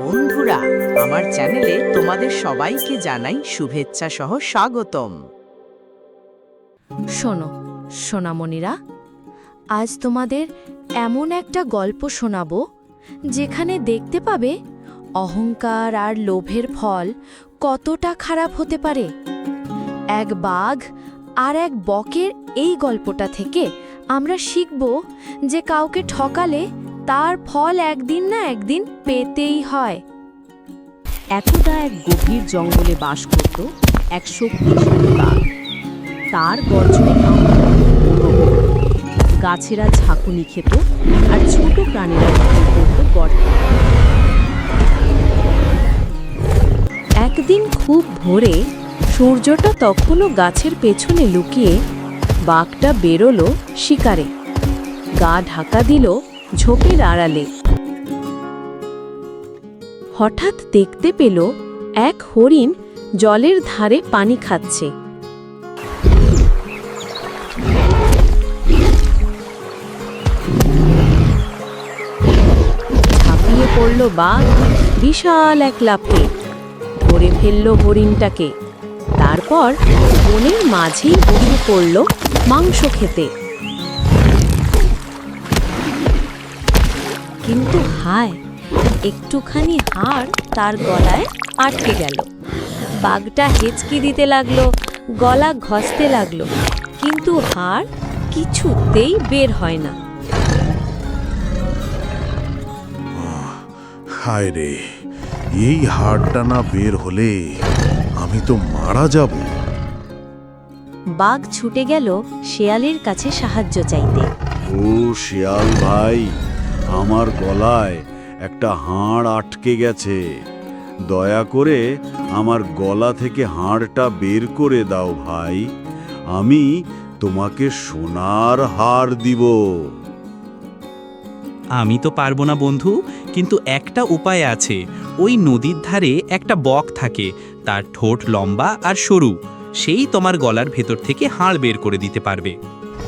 বন্ধুরা, আমার চ্যানেলে তোমাদের সবাইকে জানাই শুভেচ্ছা সহ স্বাগতম। শোনো, সোনামণিরা, আজ তোমাদের এমন একটা গল্প শোনাবো, যেখানে দেখতে পাবে অহংকার আর লোভের ফল কতটা খারাপ হতে পারে। এক বাঘ আর এক বকের এই গল্পটা থেকে আমরা শিখব যে কাউকে ঠকালে তার ফল একদিন না একদিন পেতেই হয়। একদা এক গভীর জঙ্গলে বাস করত এক শক্তিশালী বাঘ তার গর্জনে গাছেরা ঝাঁকুনি খেত আর ছোট প্রাণীরা পড়ত গর্তে। একদিন খুব ভোরে সূর্যটা তখনও গাছের পেছনে লুকিয়ে বাঘটা বেরোলো শিকারে। গা ঢাকা দিল ঝোপের আড়ালে। হঠাৎ দেখতে পেল এক হরিণ জলের ধারে পানি খাচ্ছে। ঝাঁপিয়ে পড়ল বাঘ বিশাল এক লাফে। ধরে ফেলল হরিণটাকে। তারপর বনের মাঝেই বসে পড়ল মাংস খেতে। কিন্তু হায় একটুখানি হাড় তার গলায় আটকে গেল। বাঘটা হেঁচকি দিতে লাগল গলা ঘষতে লাগল কিন্তু হাড় কিছুতেই বের হয় না। হায় রে এই হাড়টা না বের হলে আমি তো মারা যাব। বাঘ ছুটে গেল শেয়ালের কাছে সাহায্য চাইতে। ও শেয়াল ভাই আমার গলায় একটা হাড় আটকে গেছে। দয়া করে আমার গলা থেকে হাড়টা বের করে দাও ভাই। আমি তোমাকে সোনার হার দিব। আমি তো পারব না বন্ধু কিন্তু একটা উপায় আছে। ওই নদীর ধারে একটা বক থাকে তার ঠোঁট লম্বা আর সরু। সেই তোমার গলার ভেতর থেকে হাড় বের করে দিতে পারবে।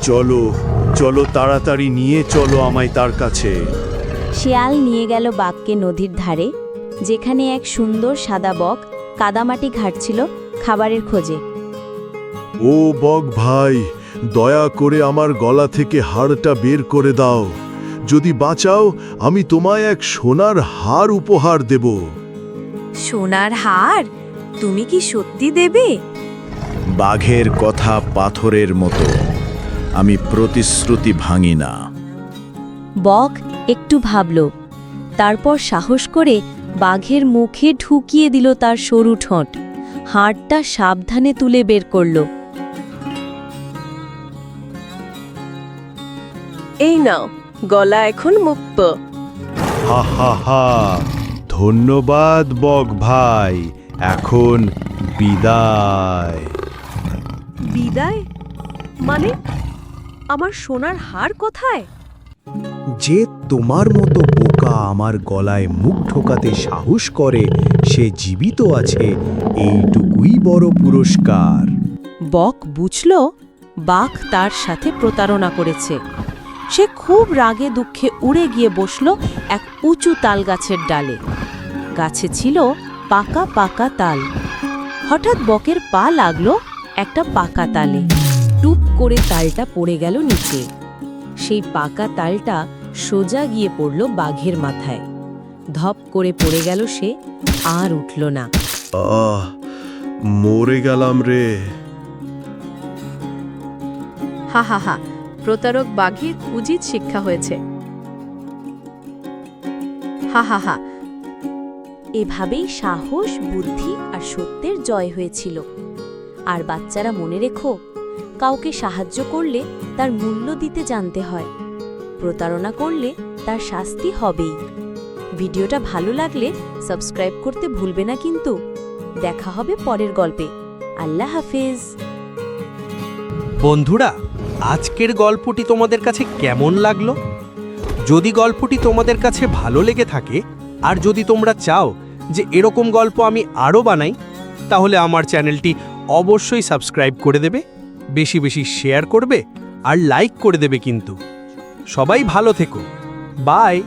চলো চলো তাড়াতাড়ি নিয়ে চলো আমায় তার কাছে। শিয়াল নিয়ে গেল বাঘকে নদীর ধারে যেখানে এক সুন্দর সাদা বক কাদামাটি ঘাটছিল খাবারের খোঁজে। ও বক ভাই দয়া করে আমার গলা থেকে হাড়টা বের করে দাও। যদি বাঁচাও আমি তোমায় এক সোনার হার উপহার দেব। সোনার হার? তুমি কি সত্যি দেবে? বাঘের কথা পাথরের মতো। আমি প্রতিশ্রুতি ভাঙি না। বক একটু ভাবল তারপর সাহস করে বাঘের মুখে ঢুকিয়ে দিল তার সরু ঠোঁট। হাড়টা সাবধানে তুলে বের করল। এই নাও গলা এখন মুক্ত। হা হা হা ধন্যবাদ বক ভাই এখন বিদায়। বিদায়? মানে? আমার সোনার হার কোথায়? যে তোমার মতো বোকা আমার গলায় মুখ ঢোকাতে সাহস করে সে জীবিত আছে এইটুকুই বড় পুরস্কার। বক বুঝল বাঘ তার সাথে প্রতারণা করেছে। সে খুব রাগে দুঃখে উড়ে গিয়ে বসল এক উঁচু তাল গাছের ডালে। গাছে ছিল পাকা পাকা তাল। হঠাৎ বকের পা লাগল একটা পাকা তালে। টুপ করে তালটা পড়ে গেল নিচে। সেই পাকা তালটা সোজা গিয়ে পড়ল বাঘের মাথায়। ধপ করে পড়ে গেল সে আর উঠল না। আহ মরে গেলাম রে। হা হা হা প্রতারক বাঘের উচিত শিক্ষা হয়েছে। হা হা হা। এভাবেই সাহস বুদ্ধি আর সত্যের জয় হয়েছিল। আর বাচ্চারা মনে রেখো কাউকে সাহায্য করলে তার মূল্য দিতে জানতে হয়, প্রতারণা করলে তার শাস্তি হবেই। ভিডিওটা ভালো লাগলে সাবস্ক্রাইব করতে ভুলবে না কিন্তু। দেখা হবে পরের গল্পে। আল্লাহ হাফেজ। বন্ধুরা, আজকের গল্পটি তোমাদের কাছে কেমন লাগল? যদি গল্পটি তোমাদের কাছে ভালো লেগে থাকে, আর যদি তোমরা চাও যে এরকম গল্প আমি আরও বানাই, তাহলে আমার চ্যানেলটি অবশ্যই সাবস্ক্রাইব করে দেবে। বেশি বেশি শেয়ার করবে আর লাইক করে দেবে কিন্তু। সবাই ভালো থেকো। বাই